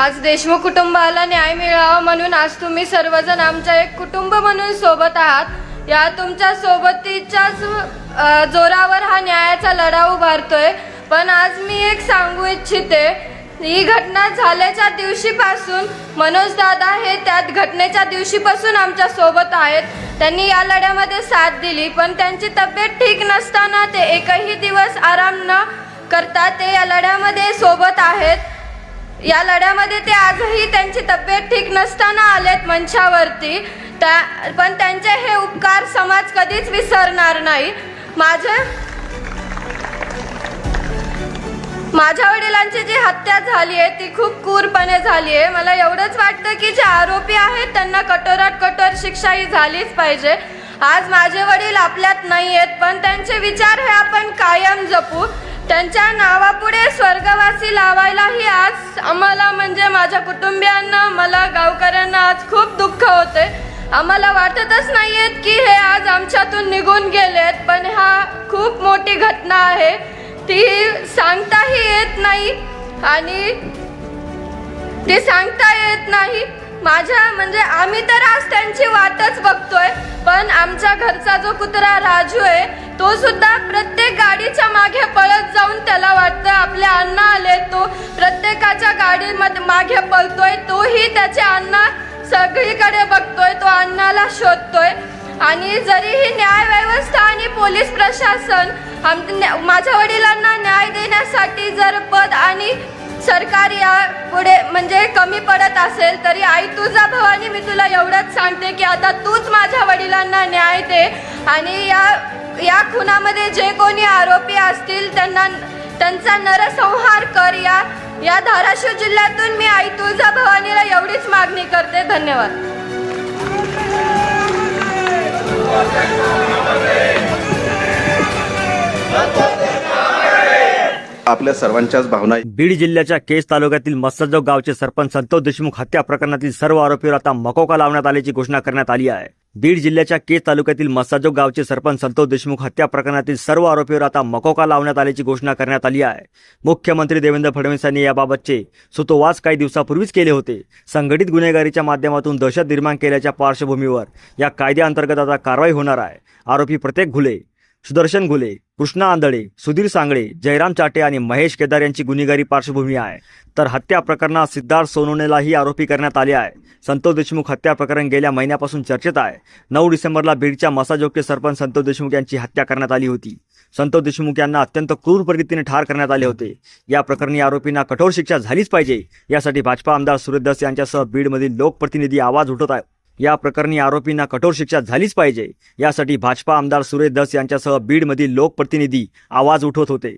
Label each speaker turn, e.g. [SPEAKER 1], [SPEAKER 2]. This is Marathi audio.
[SPEAKER 1] आज देशमुख कुटुंबाला न्याय मिळावा म्हणून आज तुम्ही सर्वजण आमच्या एक कुटुंब म्हणून सोबत आहात. या तुमच्या सोबतीच्याच जोरावर हा न्यायाचा लढा उभारतोय. पण आज मी एक सांगू इच्छिते ही घटना झाल्याच्या दिवशीपासून मनोज दादा हे त्यात घटनेच्या दिवशीपासून आमच्यासोबत आहेत. त्यांनी या लढ्यामध्ये साथ दिली पण त्यांची तब्येत ठीक नसताना ते एकही दिवस आराम न करता ते या लढ्यामध्ये सोबत आहेत. या लढ्यामध्ये ते आजही त्यांची तब्येत ठीक नसताना आलेत मंचावरती. त्या पण त्यांचे हे उपकार समाज कधीच विसरणार नाही. माझे माझ्या वडिलांची जी हत्या झाली आहे ती खूप क्रूरपणे झाली आहे. मला एवढंच वाटतं की जे आरोपी आहेत त्यांना कठोरात कठोर शिक्षा ही झालीच पाहिजे. आज माझे वडील आपल्यात नाही आहेत पण त्यांचे विचार हे आपण कायम जपू. त्यांच्या नावापुढे स्वर्गवासी लावायलाही आज आम्हाला म्हणजे माझ्या कुटुंबियांना मला गावकऱ्यांना आज खूप दुःख होते आम्हाला वाटतच नाही आहेत की हे आज आमच्यातून निघून गेलेत पण हा खूप मोठी घटना आहे. ती सांगताही येत नाही आणि ती सांगता येत नाही. माझ्या म्हणजे आम्ही तर आज त्यांची वाटच बघतोय पण आमच्या घरचा जो कुत्रा राजू आहे तो सुद्धा प्रत्येक गाडीच्या मागे पळत जाऊन त्याला वाटतं आपले अण्णा आले तो प्रत्येकाच्या गाडीमध्ये मागे पळतोय तोही त्याचे अण्णा सगळीकडे बघतोय तो अण्णाला शोधतोय. आणि जरीही न्याय व्यवस्था आणि पोलीस प्रशासन आम न्या- माझ्या वडिलांना न्याय देण्यासाठी जर पद आणि सरकार या पुढे म्हणजे कमी पडत असेल तरी आई तुझा भवानी मी तुला एवढंच सांगते की आता तूच माझ्या वडिलांना न्याय दे. आणि या या खुनामध्ये जे कोणी आरोपी असतील त्यांना त्यांचा नरसंहार कर या या धाराशिव जिल्ह्यातून मी आई तुळजा भवानीला एवढीच मागणी करते. धन्यवाद.
[SPEAKER 2] आपल्या सर्वांच्याच भावना
[SPEAKER 3] बीड जिल्ह्याच्या केज तालुक्यातील मस्सजो गावचे सरपंच संतोष देशमुख हत्या प्रकरणातील सर्व आरोपीवर आता मकोका लावण्यात आल्याची घोषणा करण्यात आली आहे. बीड जिल्ह्याच्या केज तालुक्यातील मसाजोग गावचे सरपंच संतोष देशमुख हत्या प्रकरणातील सर्व आरोपीवर आता मकोका लावण्यात आल्याची घोषणा करण्यात आली आहे. मुख्यमंत्री देवेंद्र फडणवीस यांनी याबाबतचे सुतोवास काही दिवसापूर्वीच केले होते. संघटित गुन्हेगारीच्या माध्यमातून दहशत निर्माण केल्याच्या पार्श्वभूमीवर या कायद्याअंतर्गत आता कारवाई होणार आहे. आरोपी प्रत्येक घुले सुदर्शन घुले कृष्णा आंधळे सुधीर सांगळे जयराम चाटे आणि महेश केदार यांची गुन्हेगारी पार्श्वभूमी आहे. तर हत्या प्रकरणात सिद्धार्थ सोनवणेलाही आरोपी करण्यात आले आहे. संतोष देशमुख हत्या प्रकरण गेल्या महिन्यापासून चर्चेत आहे. नऊ डिसेंबरला बीडच्या मसाजोगचे सरपंच संतोष देशमुख यांची हत्या करण्यात आली होती. संतोष देशमुख यांना अत्यंत क्रूर पद्धतीने ठार करण्यात आले होते. या प्रकरणी आरोपींना कठोर शिक्षा झालीच पाहिजे. यासाठी भाजपा आमदार सूर्यदास दस यांच्यासह बीडमधील लोकप्रतिनिधी आवाज उठवत आहे. या प्रकरणी आरोपींना कठोर शिक्षा झालीच पाहिजे. यासाठी भाजपा आमदार सुरेश दस यांच्यासह बीडमधील लोकप्रतिनिधी आवाज उठवत होते.